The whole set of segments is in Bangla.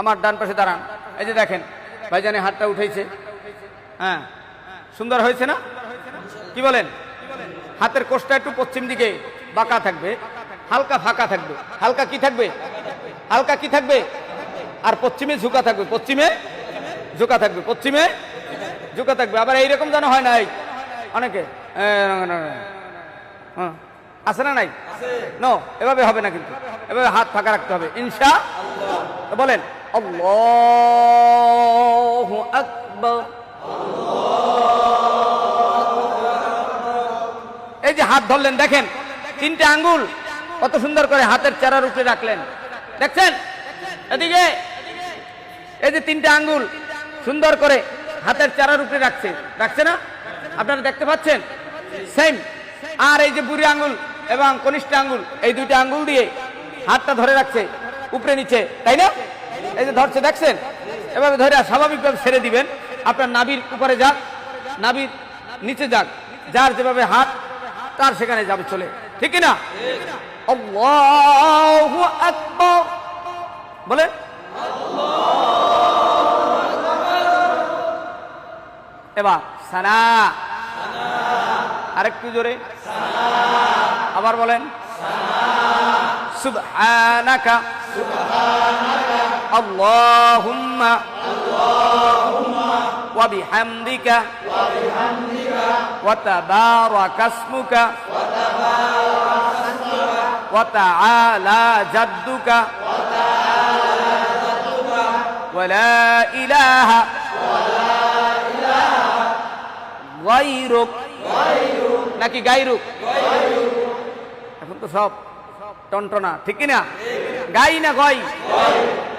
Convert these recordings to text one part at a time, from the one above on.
আমার ডান পাশে দাঁড়ান। এই যে দেখেন ভাইজানে হাতটা উঠেছে হ্যাঁ সুন্দর হয়েছে না? কি বলেন? হাতের কোষটা একটু পশ্চিম দিকে বাঁকা থাকবে হালকা ফাঁকা থাকবে। হালকা কি থাকবে? হালকা কি থাকবে? আর পশ্চিমে ঝুঁকা থাকবে। পশ্চিমে ঝুঁকা থাকবে। পশ্চিমে ঝুঁকা থাকবে। আবার এইরকম যেন হয় নাই। অনেকে। হ্যাঁ। আছে না নাই? ন এভাবে হবে না কিন্তু। এভাবে হাত ফাঁকা রাখতে হবে। ইনশা বলেন। আল্লাহু আকবার এই যে হাত ধরলেন, দেখেন, তিনটে আঙ্গুল, কত সুন্দর করে হাতের চারার উপরে রাখলেন। দেখছেন? এদিকে, এই যে তিনটে আঙ্গুল, সুন্দর করে হাতের চারার উপরে রাখছে। রাখছে না? আপনারা দেখতে পাচ্ছেন? সেম আর এই যে বুড়ি আঙ্গুল এবং কনিষ্ঠ আঙ্গুল, এই দুইটা আঙ্গুল দিয়ে হাতটা ধরে রাখছে, উপরে নিচে, তাই না? এই যে ধরছে, দেখছেন? এভাবে ধরে স্বাভাবিকভাবে ছেড়ে দিবেন। আপনার নাবির উপরে যাক নাবির নিচে যাক, যার যেভাবে হাত, তার সেখানে যাবে, চলে। ঠিক না বলে এবার, সানা। আরেকটু জোরে। আবার বলেন। সুবহানাকা। আল্লাহুম্মা বিহামদিকা ওয়া তাবারাকা ইসমুকা ওয়া তাআলা জাদ্দুকা ওয়া লা ইলাহা গায়রুক নাকি গায়রুক এখন তো সব টনটনা ঠিক না গাই না গই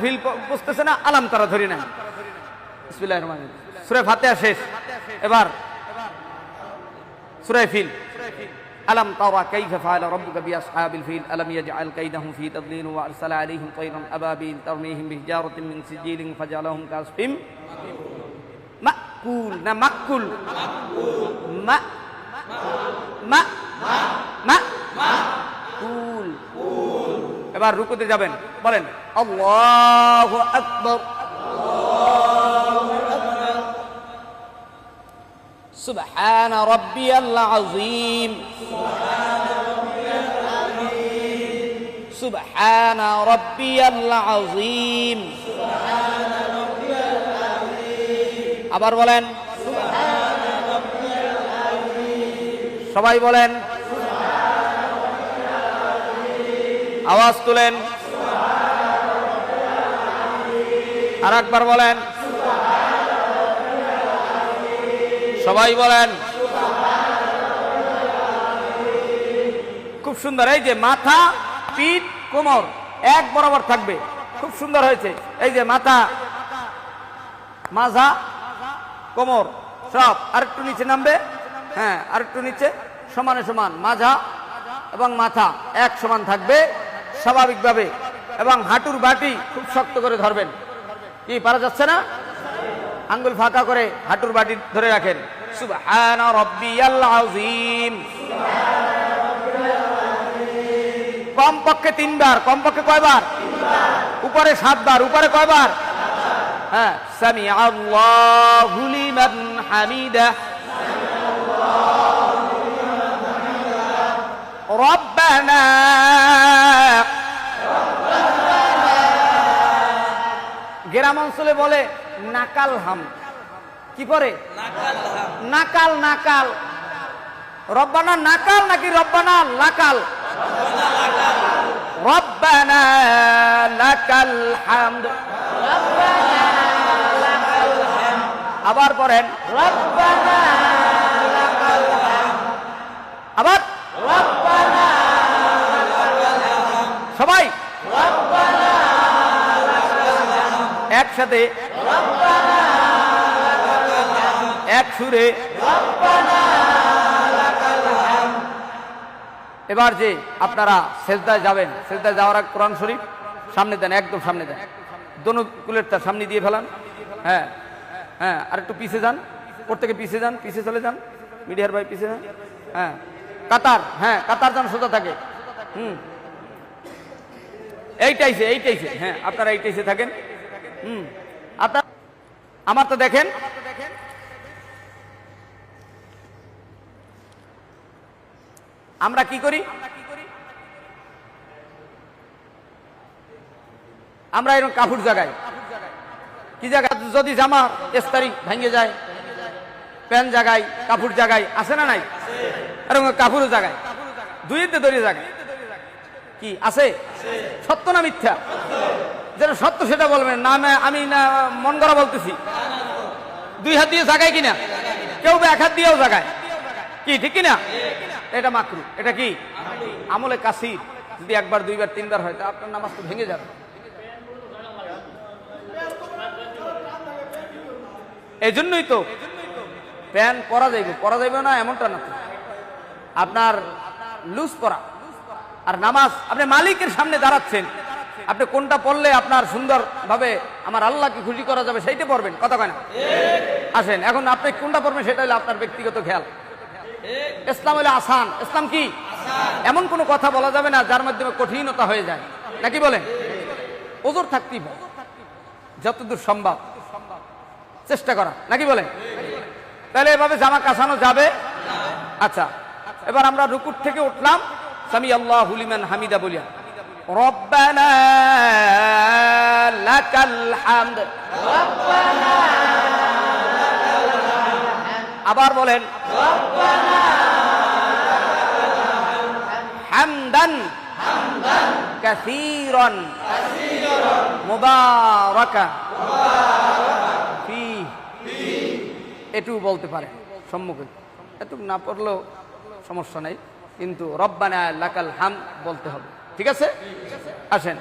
ফিল প- বুঝতেছে না আলাম তারা ধরি না বিসমিল্লাহির রহমানির রহিম। সুরায় ফাতিহা শেষ এবার সুরায় ফিল ألم ترى كيف فعل ربك بأصحاب الفيل ألم يجعل كيدهم في تضليل وأرسل عليهم طيرا أبابيل ترميهم بحجارة من سجيل فجعلهم كعصف مأكول না মাকুল মা মা মা কুল এবার রুকুতে যাবেন বলেন আল্লাহু আকবার سبحان ربي العظيم سبحان ربي العظيم আবার বলেন সবাই বলেন আওয়াজ তুলেন। আর একবার বলেন। সবাই বলেন। খুব সুন্দর, এই যে মাথা, পিঠ, কোমর, এক বরাবর থাকবে। খুব সুন্দর হয়েছে। এই যে মাথা, মাঝা, কোমর, সব। আরেকটু নিচে নামবে। হ্যাঁ আরেকটু নিচে। সমানে সমান, মাঝা এবং মাথা এক সমান থাকবে। স্বাভাবিকভাবে এবং হাঁটুর বাটি খুব শক্ত করে ধরবেন। কি, পারা যাচ্ছে না? আঙ্গুল ফাঁকা করে হাঁটুর বাটি ধরে রাখেন। কমপক্ষে তিনবার, কমপক্ষে কয়বার? উপরে সাতবার, উপরে কয়বার? হ্যাঁ সামি আল্লাহু হামিদা। ربنا গ্রাম অঞ্চলে বলে নাকাল হাম কি পরে নাকাল নাকাল রব্বানা নাকাল নাকি রব্বানা লাকাল রব্বানা লাকাল হামদ আবার পড়েন আবার সবাই একসাথে এক সুরে এবার যে আপনারা সেজদায় যাবেন, সেজদায় যাওয়ার কোরআন শরীফ, সামনে দেন, একদম সামনে দেন। দোনো কুলের তার সামনে দিয়ে ফেলান। হ্যাঁ হ্যাঁ আর একটু পিছে যান। প্রত্যেকে পিছে যান, পিছে চলে যান। মিডিয়ার ভাই পিছে যান। হ্যাঁ কাতার হ্যাঁ কাতার যান সোজা থাকে। হুম। এইটাইছে এইটাইছে হ্যাঁ আপনারা এইটাইছে থাকেন। হুম, আপনার আমার তো দেখেন। আমরা কি করি? আমরা এরকম কাপড় জাগাই কি জায়গা? যদি জামা এস্তারি ভেঙে যায় প্যান্ট জাগাই কাপড় জাগাই আছে না নাই? এরকম কাপড়ও জাগাই দুইতে দড়িয়ে জাগাই কি? আছে? সত্য না মিথ্যা? যেটা সত্য সেটা বলবেন। না আমি না, মন করা বলতেছি। দুই হাত দিয়ে জাগায় কিনা? কেউ এক হাত দিয়েও জাগায়। কি, ঠিক কিনা? এটা মাকরু। এটা কি? আমলে কাসির। যদি একবার, দুইবার, তিনবার হয়, তা আপনার নামাজ তো ভেঙে যাবে। এই জন্যই তো প্যান পরা যাইবে। পরা যাইবে না, এমনটা না আপনার লুজ পরা। আর নামাজ আপনি মালিকের সামনে দাঁড়াচ্ছেন। আপনি কোনটা পড়লে আপনার সুন্দর ভাবে আমার আল্লাহকে খুশি করা যাবে সেইটা পড়বেন। কথা কয় না? আসেন, এখন আপনি কোনটা পড়বেন সেটা হলো আপনার ব্যক্তিগত খেয়াল। ইসলাম হলো আসান। ইসলাম কি? এমন কোনো কথা বলা যাবে না যার মাধ্যমে কঠিনতা হয়ে যায়। নাকি বলেন? ওজোর থাকতেই হবে। যতদূর সম্ভব। চেষ্টা করা। নাকি বলেন? তাহলে এভাবে জামা কাছানো যাবে? আচ্ছা। এবার আমরা রুকুর থেকে উঠলাম। সামি হামিদা বলিয়া আবার বলেন, হামদান কাসীরান এটু বলতে পারে সম্মুখে। এটুক না পড়লেও সমস্যা নেই। কিন্তু রব্বানা লাকাল হাম বলতে হবে। ঠিক আছে? আসেন।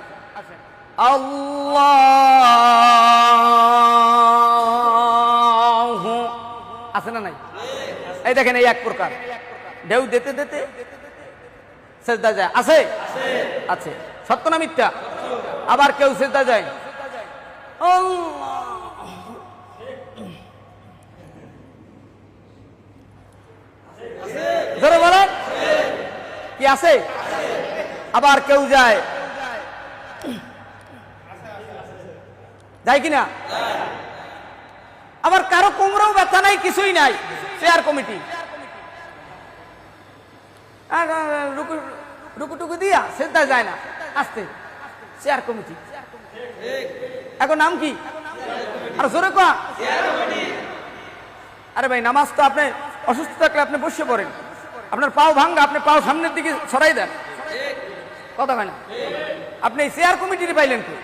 আছে না নাই? এই দেখেন এই এক প্রকার। ঢেউ দিতে দিতে সেজদা যায়। আছে? আছে। সত্য না মিথ্যা? আবার কেউ সেজদা যায়? বলেন। কি আছে? আবার কেউ যায়। কিনা? আবার কারও কোমরেও ব্যথা নাই কিছুই নাই। চেয়ার কমিটি আর, আর, রুকু রুকু টুকু দিয়া সেটা যায় না। আসতে। চেয়ার কমিটি এখন নাম কি? আর জোরে কয়া আরে ভাই নামাজ তো আপনি অসুস্থ থাকলে আপনি বসে পড়েন। আপনার পাও ভাঙ্গা, আপনি পাও সামনের দিকে সরাই দেন। কথা হয় না? আপনি এই চেয়ার কমিটির পাইলেন কি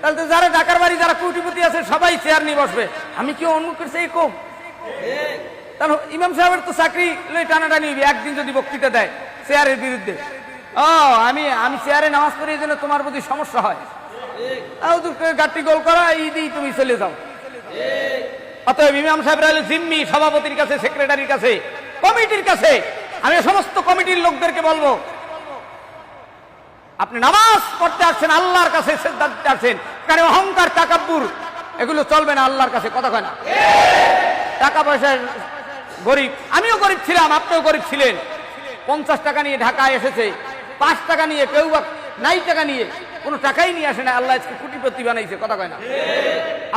তাহলে তো যারা ঢাকার বাড়ি, যারা কোটিপতি আছে, সবাই চেয়ার নিয়ে বসবে। আমি কি অন্মুখের সেই কম? তাহলে ইমাম সাহেবের তো চাকরি লই টানাটানি একদিন যদি বক্তৃতা দেয় চেয়ারের বিরুদ্ধে। ও, আমি আমি চেয়ারে নামাজ পড়ি, এই জন্য তোমার প্রতি সমস্যা হয়। গাড়ি গোল করা, এই তুমি চলে যাও। অতএব ইমাম সাহেব হলো জিম্মি, সভাপতির কাছে সেক্রেটারির কাছে। কমিটির কাছে আমি সমস্ত কমিটির লোকদেরকে বলব, আপনি নামাজ পড়তে আসছেন, আল্লাহর কাছে আসছেন। কারণ অহংকার টাকাব্বুর এগুলো চলবে না, আল্লাহর কাছে কথা কয় না। টাকা পয়সা গরিব, আমিও গরিব ছিলাম, আপনিও গরিব ছিলেন। পঞ্চাশ টাকা নিয়ে ঢাকায় এসেছে, পাঁচ টাকা নিয়ে কেউ বা নাই টাকা নিয়ে, কোনো টাকাই নিয়ে আসে না, আল্লাহ আজকে কোটিপতি বানাইছে, কথা কয় না।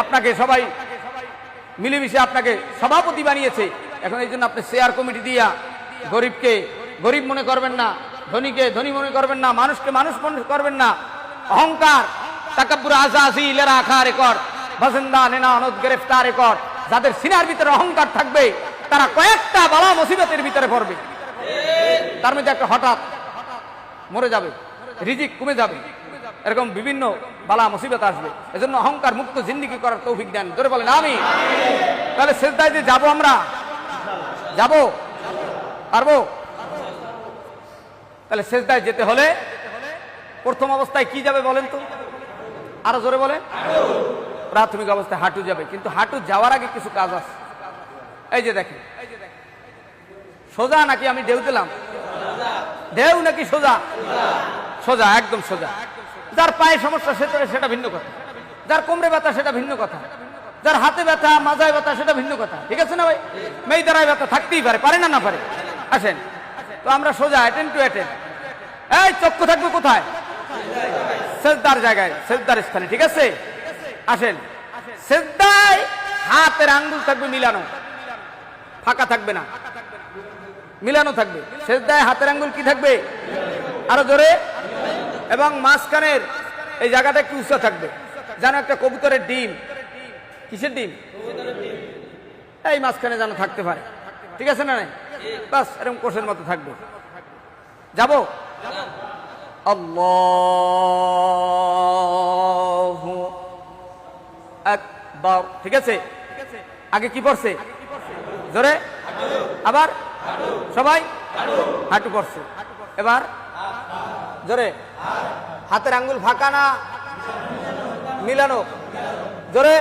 আপনাকে সবাই মিলেমিশে আপনাকে সভাপতি বানিয়েছে এখন এই জন্য আপনি শেয়ার কমিটি দিয়া গরিবকে, গরিব মনে করবেন না, ধনীকে ধনী মনে করবেন না, মানুষকে মানুষ মনে করবেন না, অহংকার, তাকাব্বুর আজাজি, লেরা আখা রেকর্ড, বাসিন্দা নেনা অনদ গ্রেফতার রেকর্ড, যাদের সিনার ভিতরে অহংকার থাকবে, তারা কয়েকটা বালা মুসিবতের ভিতরে পড়বে। তার মধ্যে একটা হঠাৎ মরে যাবে, রিজিক কমে যাবে, এরকম বিভিন্ন বালা মুসিবত আসবে। এজন্য অহংকার মুক্ত জিন্দিগি করার তৌফিক দেন। ধরে বলেন আমি তাহলে শেষদায় যে যাব আমরা যাব? পারব? তাহলে শেষদায় যেতে হলে প্রথম অবস্থায় কি যাবে বলেন তো? আরও জোরে বলেন। প্রাথমিক অবস্থায় হাঁটু যাবে, কিন্তু হাঁটু যাওয়ার আগে কিছু কাজ আছে। এই যে দেখেন। সোজা নাকি আমি ঢেউ দিলাম? ঢেউ নাকি সোজা? সোজা, একদম সোজা। যার পায়ে সমস্যা সে সেটা ভিন্ন কথা। যার কোমরে ব্যথা, সেটা ভিন্ন কথা। যার হাতে ব্যথা, মাজায় ব্যথা, সেটা ভিন্ন কথা। ঠিক আছে না ভাই? মেয়ে দ্বারায় ব্যথা থাকতেই পারে পারে না না পারে? আসেন। তো আমরা সোজা অ্যাটেন টু অ্যাটেন এই, চক্ষু থাকবে কোথায়? সেজদার জায়গায়, সেজদার স্থানে, ঠিক আছে? আসেন। সেজদায় হাতের আঙ্গুল থাকবে মিলানো। ফাঁকা থাকবে না। মিলানো থাকবে। সেজদায় হাতের আঙ্গুল কি থাকবে? আরও জোরে। এবং মাঝখানের এই জায়গাটা একটু উঁচা থাকবে। যেন একটা কবুতরের ডিম কিসের দিন এই মাঝখানে যেন থাকতে পারে। ঠিক আছে না বাস, এরকম কোষের মতো থাকবে। যাব? ঠিক আছে? আগে কি পড়ছে? জোরে? আবার? সবাই? হাঁটু পড়ছে। এবার? জোরে? হাতের আঙ্গুল ফাঁকা না? মিলানো। জোরে?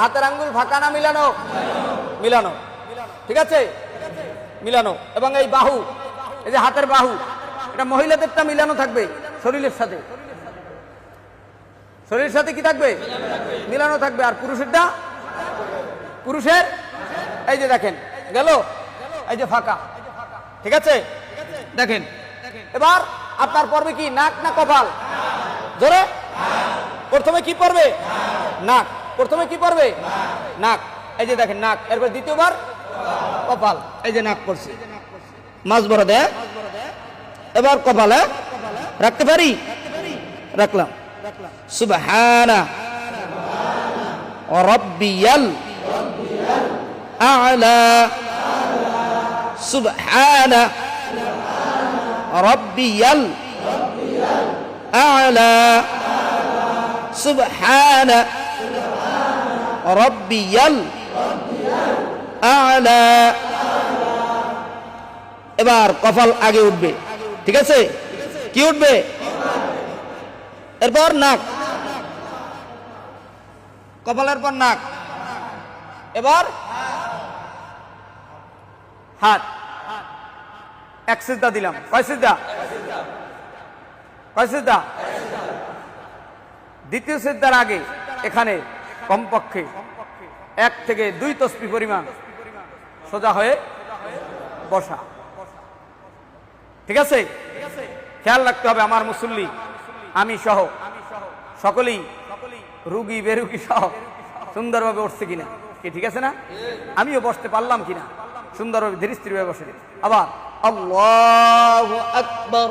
হাতের আঙ্গুল ফাঁকা না মিলানো? মিলানো। ঠিক আছে? মিলানো। এবং এই বাহু, এই যে হাতের বাহু, এটা মহিলাদেরটা মিলানো থাকবে শরীরের সাথে। শরীরের সাথে কি থাকবে? মিলানো থাকবে। আর পুরুষেরটা? পুরুষের? এই যে দেখেন, গেল? এই যে ফাঁকা। ঠিক আছে? দেখেন। এবার আপনার পর্বে কি? নাক না কপাল? জোরে? প্রথমে কি পড়বে? নাক। প্রথমে কি পড়বে? নাক। এই যে দেখেন, নাক। এরপর দ্বিতীয়বার কপাল। এই যে নাক পড়ছে। মাছ বড় দেয় এবার কপালে রাখতে পারি? রাখলাম। সুবহানা রব্বিয়াল আলা। রব্বিয়াল আলা। সুবহানা রব্বিয়াল আলা। এবার কপাল আগে উঠবে, ঠিক আছে? কি উঠবে? এরপর নাক। কপালের পর নাক। এবার হাত। এক সিদ্ধা দিলাম। কয় সিদ্ধা কয় সিদ্ধা দ্বিতীয় সিদ্ধার আগে এখানে কমপক্ষে এক থেকে দুই তসপি পরিমাণ সোজা হয়ে বসা। ঠিক আছে? খেয়াল রাখতে হবে আমার মুসল্লি, আমি সহ। সকলেই রুগী, বেরুগী সহ সুন্দরভাবে উঠছে কিনা, কি ঠিক আছে না? আমিও বসতে পারলাম কিনা, সুন্দরভাবে ধীরে স্থিরভাবে বসে। আবার আল্লাহ আকবর।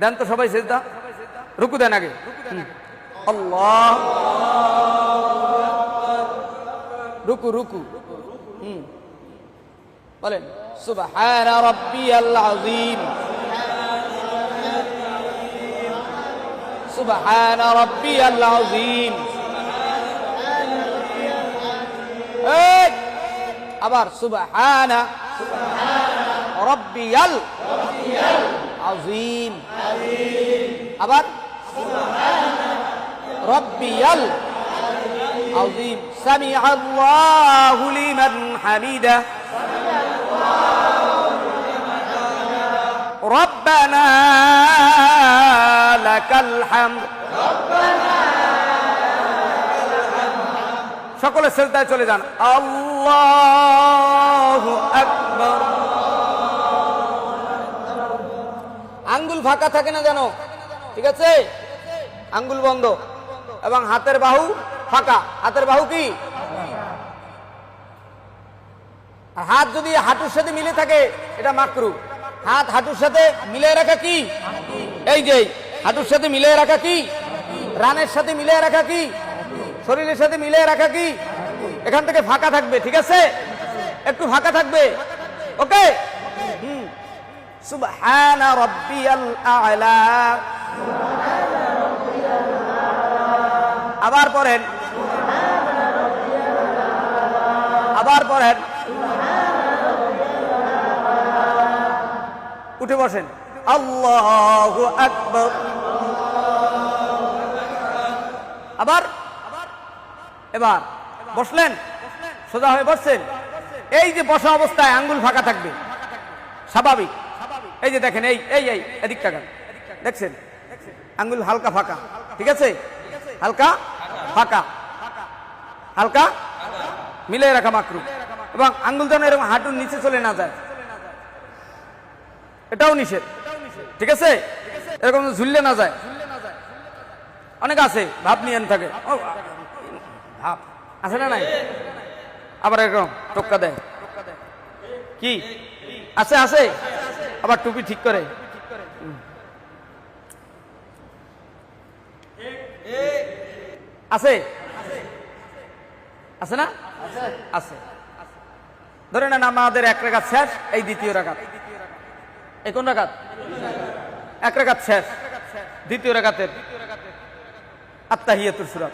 দেন তো সবাই সেজদা। রুকু দেন আগে। আল্লাহ। রুকু রুকু। হুম। বলেন, সুবহান রাব্বিয়াল আযীম। সুবহান রাব্বিয়াল আযীম। আবার সুবহান রাব্বিয়াল আযীম। আবার রাব্বিয়াল عظيم سمع الله لمن حمده রব্বানা লাকাল হামদ সকলে সেজদায় চলে যান আল্লাহু আকবার আঙ্গুল ফাঁকা থাকে না জানো ঠিক আছে? আঙ্গুল বন্ধ। এবং হাতের বাহু ফাঁকা। হাতের বাহু কি? হাত যদি হাঁটুর সাথে মিলে থাকে, এটা মাকরু। হাত হাঁটুর সাথে মিলে রাখা কি? এই যে, হাঁটুর সাথে মিলে রাখা কি? রানের সাথে মিলে রাখা কি? শরীরের সাথে মিলে রাখা কি? এখান থেকে ফাঁকা থাকবে, ঠিক আছে? একটু ফাঁকা থাকবে। ওকে? হুম। সুবহানা রাব্বিয়াল আ'লা। আবার পড়েন। আবার পড়েন। উঠে বসেন। আল্লাহু আকবার। আবার। এবার। বসলেন? সোজা হয়ে বসছেন? এই যে বসা অবস্থায় আঙ্গুল ফাঁকা থাকবে। স্বাভাবিক। এই যে দেখেন, এই এই এই এদিক টাকা দেখছেন? আঙ্গুল হালকা ফাঁকা। ঠিক আছে? হালকা ফাঁকা। হালকা মিলে রাখা মাকরু। এবং আঙ্গুল যেন এরকম হাঁটুর নিচে চলে না যায়। এটাও নিষেধ। ঠিক আছে? এরকম ঝুললে না যায়। অনেক আছে, ভাব নিয়ে থাকে। ভাব। আছে না নাই? আবার এরকম টোক্কা দেয়। কি? আছে আছে? আবার টুপি ঠিক করে। আছে? আছে না? আছে। ধরে নেন আমাদের এক রেখাত শেষ, এই দ্বিতীয় রাখাত। এই কোন রাখাত? এক রেখাত শেষ, দ্বিতীয় রাখাতের আত্মাহিয়াতুর সুরাত।